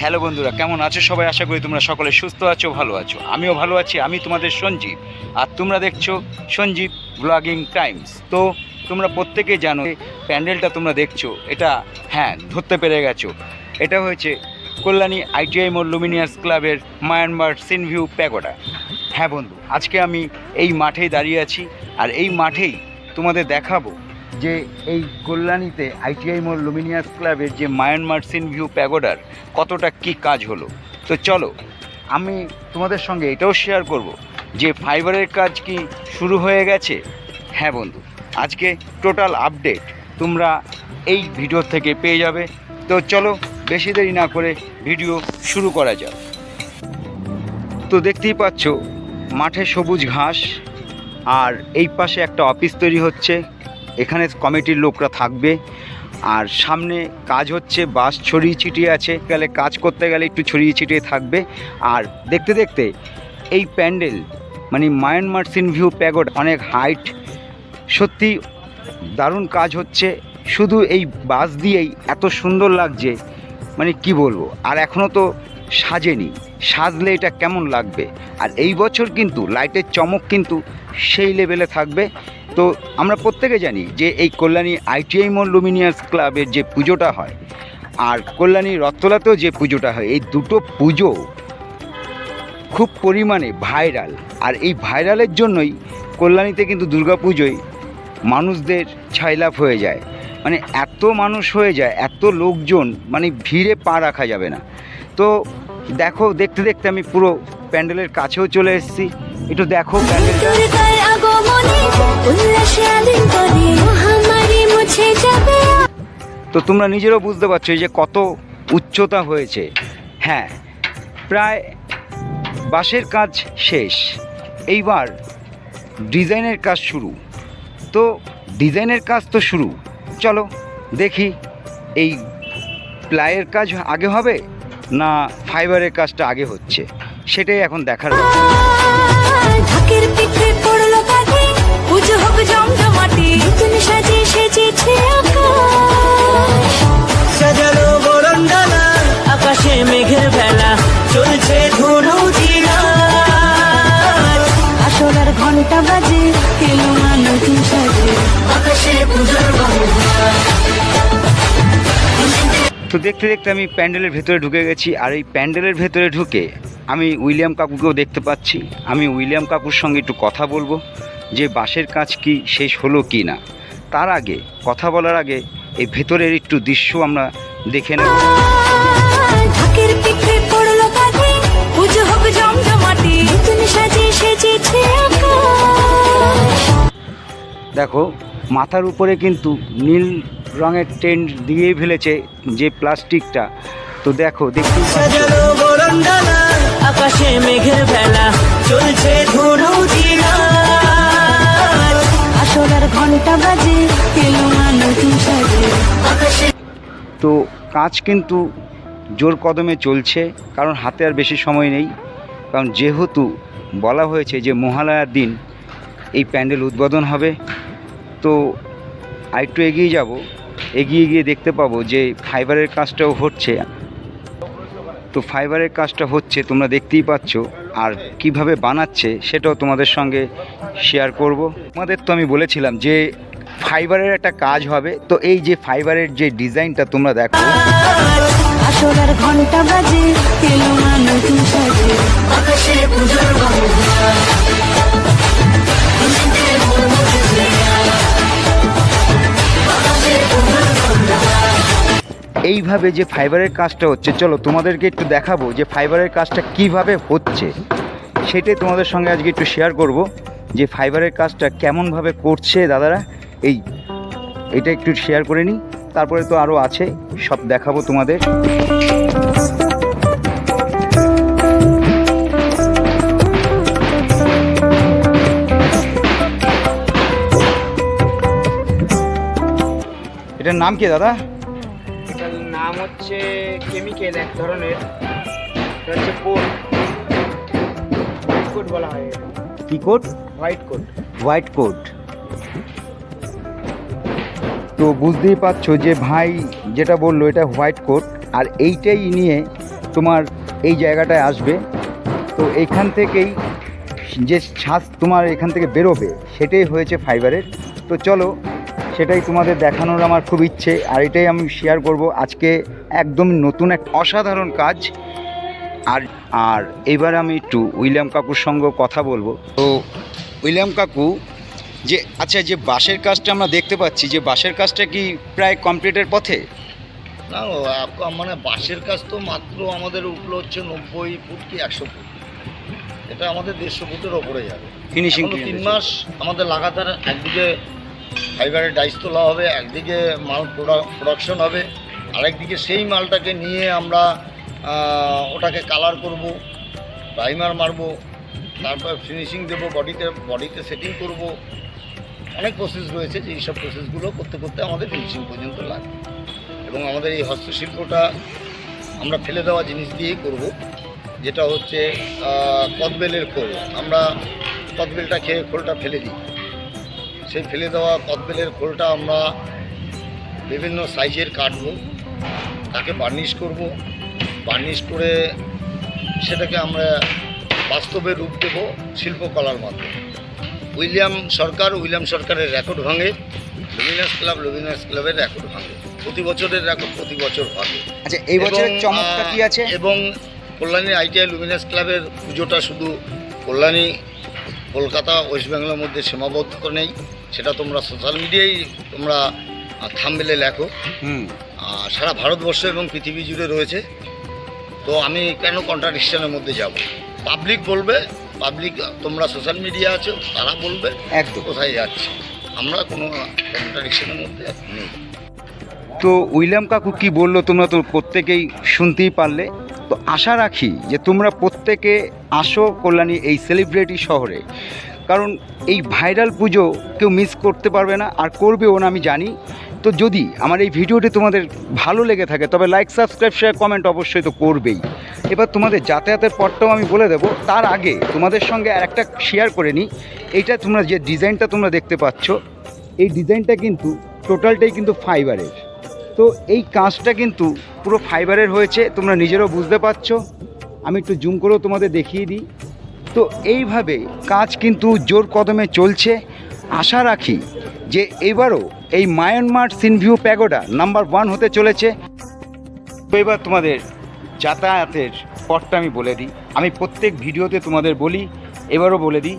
Hello বন্ধুরা, কেমন আছো সবাই? আশা করি তোমরা সকলে সুস্থ আছো, ভালো আছো। আমিও ভালো আছি, আমি তোমাদের সঞ্জীব। আর তোমরা দেখছ সঞ্জীব ব্লগিং টাইমস তো তোমরা প্রত্যেকে জানো, প্যান্ডেলটা তোমরা দেখছ, এটা হ্যাঁ ধরতে পেরে গেছো। এটা হয়েছে কল্যাণী আইটিআই মোর লুমিনিয়াস ক্লাবের মায়ানমার সিনভিউ প্যাগোডা। হ্যাঁ বন্ধু, আজকে আমি এই মাঠেই দাঁড়িয়ে আছি, আর এই মাঠেই তোমাদের দেখাবো যে এই কল্যাণীতে আইটিআই মোর লুমিনিয়াস ক্লাবের যে মায়ানমার সিন ভিউ প্যাগোডার, কতটা কি কাজ হলো? তো চলো, আমি তোমাদের সঙ্গে এটাও শেয়ার করব যে ফাইবারের কাজ কি শুরু হয়ে গেছে? হ্যাঁ বন্ধু, আজকে টোটাল আপডেট তোমরা এই ভিডিও থেকে পেয়ে যাবে। তো চলো, বেশি দেরি না করে ভিডিও শুরু করা যাক। তো দেখতেই পাচ্ছ, মাঠে সবুজ ঘাস, আর এই পাশে একটা অফিস তৈরি হচ্ছে। এখানে কমিটির লোকরা থাকবে। আর সামনে কাজ হচ্ছে, বাস ছড়িয়ে ছিটিয়ে আছে। গেলে কাজ করতে গেলে একটু ছড়িয়ে ছিটিয়ে থাকবে। আর দেখতে দেখতে এই প্যান্ডেল মানে মায়ানমার সিন ভিউ প্যাগোড, অনেক হাইট। সত্যি দারুণ কাজ হচ্ছে। শুধু এই বাস দিয়েই এত সুন্দর লাগছে মানে কি বলব? আর এখনও তো সাজেনি। সাজলে এটা কেমন লাগবে? আর এই বছর কিন্তু, লাইটের চমক কিন্তু সেই লেভেলে থাকবে। তো আমরা প্রত্যেকে জানি যে এই কল্যাণী আইটিআই মোল লুমিনিয়াস ক্লাবের যে পুজোটা হয়, আর কল্যাণী রথতলাতেও যে পুজোটা হয়, এই দুটো পুজো খুব পরিমাণে ভাইরাল। আর এই ভাইরালের জন্যই কল্যাণীতে কিন্তু দুর্গাপুজোয় মানুষদের ছাইলাভ হয়ে যায়। মানে এত মানুষ হয়ে যায়, এত লোকজন মানে ভিড়ে পা রাখা যাবে না। তো দেখো, দেখতে দেখতে আমি পুরো প্যান্ডেলের কাছেও চলে এসেছি। একটু দেখো প্যান্ডেলটা। তো তোমরা নিজেরাও বুঝতে পারছ যে কত উচ্চতা হয়েছে। হ্যাঁ প্রায় বাঁশের কাজ শেষ। এইবার ডিজাইনের কাজ শুরু। তো ডিজাইনের কাজ তো শুরু। চলো দেখি এই প্লাইয়ের কাজ আগে হবে না ফাইবারের কাজটা আগে হচ্ছে? সেটাই এখন দেখার পুজো জমজমাটি। নতুন সাজে সেজেছে আকাশ। সাজানো বরণডালা আকাশে মেঘের বেলা চলছে ধুনু আসরার ঘণ্টা বাজে এলো মা নতুন সাজে। আকাশে পুজোর তো দেখতে দেখতে আমি প্যান্ডেলের ভেতরে ঢুকে গেছি আর এই প্যান্ডেলের ভেতরে ঢুকে আমি উইলিয়াম কাকুকেও দেখতে পাচ্ছি। আমি উইলিয়াম কাকুর সঙ্গে একটু কথা বলব। যে বাঁশের কাজ কি শেষ হলো কি না? তার আগে কথা বলার আগে এই ভেতরের একটু দৃশ্য আমরা দেখে নেব। দেখো মাথার উপরে কিন্তু নীল রঙের টেন্ট দিয়ে ফেলেছে যে প্লাস্টিকটা। তো দেখো বরণডালা আকাশে মেঘের বেলা চলছে তো কাজ কিন্তু জোর কদমে চলছে, কারণ হাতে আর বেশি সময় নেই। কারণ যেহেতু বলা হয়েছে যে মহালয়ার দিন এই প্যান্ডেল উদ্বোধন হবে, তো আরেকটু এগিয়ে যাব। এগিয়ে গিয়ে দেখতে পাবো যে ফাইবারের কাজটাও হচ্ছে। তো ফাইবারের কাজটা হচ্ছে, তোমরা দেখতেই পাচ্ছ, আর কীভাবে বানাচ্ছে সেটাও তোমাদের সঙ্গে শেয়ার করব। তোমাদের তো আমি বলেছিলাম যে ফাইবারের একটা কাজ হবে, তো এই যে ফাইবারের যে ডিজাইনটা তোমরা দেখো। ঘণ্টা বাজে এইভাবে যে ফাইবারের কাজটা হচ্ছে, চলো তোমাদেরকে একটু দেখাবো যে ফাইবারের কাজটা কীভাবে হচ্ছে। সেটাই তোমাদের সঙ্গে আজকে একটু শেয়ার করব, যে ফাইবারের কাজটা কেমনভাবে করছে দাদারা। এই, এটা একটু শেয়ার করে নিই, তারপরে তো আরও আছে, সব দেখাবো তোমাদের। এটার নাম কি দাদা? হচ্ছে কেমিক্যাল এক ধরনের এটা হচ্ছে কোট হোয়াইট কোট বলা হয় কি coat white coat white coat তো বুঝতেই পারছ যে ভাই যেটা বলল এটা হোয়াইট কোট আর এইটাই নিয়ে তোমার এই জায়গাটায় আসবে। তো এইখান থেকেই যে ছাঁচ তোমার এখান থেকে বেরোবে সেটাই হয়েছে ফাইবারের তো চলো সেটাই তোমাদের দেখানোর আমার খুব ইচ্ছে আর এটাই আমি শেয়ার করব আজকে একদম নতুন এক অসাধারণ কাজ। আর আর এবার আমি একটু উইলিয়াম কাকুর সঙ্গে কথা বলব। তো উইলিয়াম কাকু যে আচ্ছা যে বাঁশের কাজটা আমরা দেখতে পাচ্ছি যে বাঁশের কাজটা কি প্রায় কমপ্লিটের পথে? না মানে বাঁশের কাজ তো মাত্র আমাদের উঠল হচ্ছে নব্বই ফুট কি একশো ফুট। এটা আমাদের দেড়শো ফুটের ওপরে যাবে। ফিনিশিং তিন মাস আমাদের লাগাতার একদিকে ফাইবারের ডাইস তোলা হবে, একদিকে মাল প্রোডাকশন হবে, আরেকদিকে সেই মালটাকে নিয়ে আমরা ওটাকে কালার করব প্রাইমার মারবো, তারপর ফিনিশিং দেবো বডিতে বডিতে সেটিং করব। অনেক প্রসেস রয়েছে যে এইসব প্রসেসগুলো করতে করতে আমাদের ফিনিশিং পর্যন্ত লাগে এবং আমাদের এই হস্তশিল্পটা আমরা ফেলে দেওয়া জিনিস দিয়েই করব, যেটা হচ্ছে কদবেলের খোল। আমরা কদবেলটা খেয়ে খোলটা ফেলে দিই। সেই ফেলে দেওয়া কদবেলের খোলটা আমরা বিভিন্ন সাইজের কাটবো। তাকে বার্নিশ করব। বার্নিশ করে সেটাকে আমরা বাস্তবে রূপ দেব শিল্পকলার মাধ্যমে। উইলিয়াম সরকার উইলিয়াম সরকারের রেকর্ড ভাঙে। লুমিনাস ক্লাব লুমিনাস ক্লাবের রেকর্ড ভাঙে। প্রতি বছরের রেকর্ড প্রতি বছর ভাঙে। আচ্ছা এই বছরের চমকটা কি আছে? এবং কল্যাণী আইটিআই লুমিনাস ক্লাবের পুজোটা শুধু কল্যাণী কলকাতা ওয়েস্ট বেঙ্গলের মধ্যে সীমাবদ্ধ নেই। সেটা তোমরা সোশ্যাল মিডিয়ায় তোমরা থামবেলে লেখো। হুম। আর সারা ভারতবর্ষ এবং পৃথিবী জুড়ে রয়েছে। তো আমি কেন কন্ট্রাডিকশনের মধ্যে যাব? পাবলিক বলবে পাবলিক তোমরা সোশ্যাল মিডিয়া আছো তারা বলবে একদম। কোথায় যাচ্ছে? আমরা কোনো কন্ট্রাডিকশনের মধ্যে নেই। তো উইলিয়াম কাকু কি বলল তোমরা তো প্রত্যেকেই শুনতেই পারলে? তো আশা রাখি যে তোমরা প্রত্যেকে আসো কল্যাণী এই সেলিব্রিটি শহরে। কারণ এই ভাইরাল পুজো কেউ মিস করতে পারবে না, আর করবেও না, আমি জানি। তো যদি আমার এই ভিডিওটি তোমাদের ভালো লেগে থাকে, তবে লাইক সাবস্ক্রাইব শেয়ার কমেন্ট অবশ্যই তো করবেই। এবার তোমাদের যাতায়াতের পথটাও আমি বলে দেবো। তার আগে তোমাদের সঙ্গে আর একটা শেয়ার করে নিই। এইটা তোমরা যে ডিজাইনটা তোমরা দেখতে পাচ্ছ, এই ডিজাইনটা কিন্তু টোটালটাই কিন্তু ফাইবারের তো এই কাজটা কিন্তু পুরো ফাইবারের হয়েছে, তোমরা নিজেরাও বুঝতে পারছ। আমি একটু জুম করেও তোমাদের দেখিয়ে দিই। তো এইভাবে কাজ কিন্তু জোর কদমে চলছে। আশা রাখি যে এবারও এই মায়ানমার সিনভিউ প্যাগোডা নাম্বার ওয়ান হতে চলেছে। তো এবার তোমাদের যাতায়াতের পথটা আমি বলে দিই। আমি প্রত্যেক ভিডিওতে তোমাদের বলি, এবারও বলে দিই,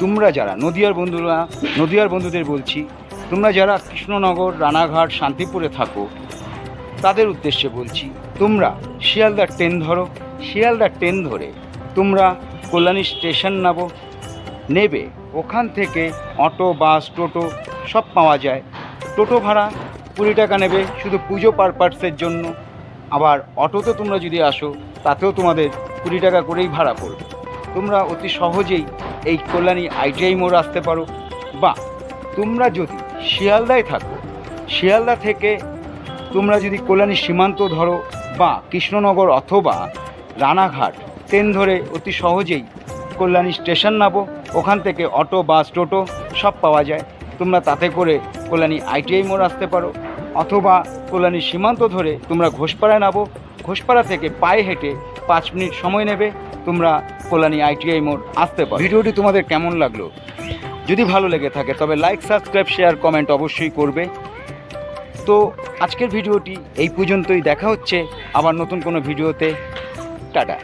তোমরা যারা নদিয়ার বন্ধুরা, নদিয়ার বন্ধুদের বলছি, তোমরা যারা কৃষ্ণনগর, রানাঘাট, শান্তিপুরে থাকো, তাদের উদ্দেশ্যে বলছি, তোমরা শিয়ালদা ট্রেন ধরো। শিয়ালদা ট্রেন ধরে তোমরা কল্যাণী স্টেশন নামো। নেবে, ওখান থেকে অটো, বাস, টোটো, সব পাওয়া যায়। টোটো ভাড়া কুড়ি টাকা নেবে শুধু পুজো পারপাসের জন্য। আবার অটোতে তোমরা যদি আসো, তাতেও তোমাদের কুড়ি টাকা করেই ভাড়া পড়বে। তোমরা অতি সহজেই এই কল্যাণী আইটিআই মোড় আসতে পারো। বা তোমরা যদি শিয়ালদায় থাকো, শিয়ালদা থেকে তোমরা যদি কল্যাণী সীমান্ত ধরো বা কৃষ্ণনগর অথবা রানাঘাট ট্রেন ধরে অতি সহজেই কল্যাণী স্টেশন নামো। ওখান থেকে অটো, বাস, টোটো সব পাওয়া যায়। তোমরা তাতে করে কল্যাণী আইটিআই মোড় আসতে পারো। অথবা কল্যাণী সীমান্ত ধরে তোমরা ঘোষপাড়ায় নামো। ঘোষপাড়া থেকে পায়ে হেঁটে পাঁচ মিনিট সময় নেবে। তোমরা কল্যাণী আইটিআই মোড় আসতে পারো। ভিডিওটি তোমাদের কেমন লাগল? যদি ভালো লেগে থাকে, তবে লাইক, সাবস্ক্রাইব, শেয়ার, কমেন্ট অবশ্যই করবে। তো আজকের ভিডিওটি এই পর্যন্তই। দেখা হচ্ছে আবার নতুন কোনো ভিডিওতে। টাটা।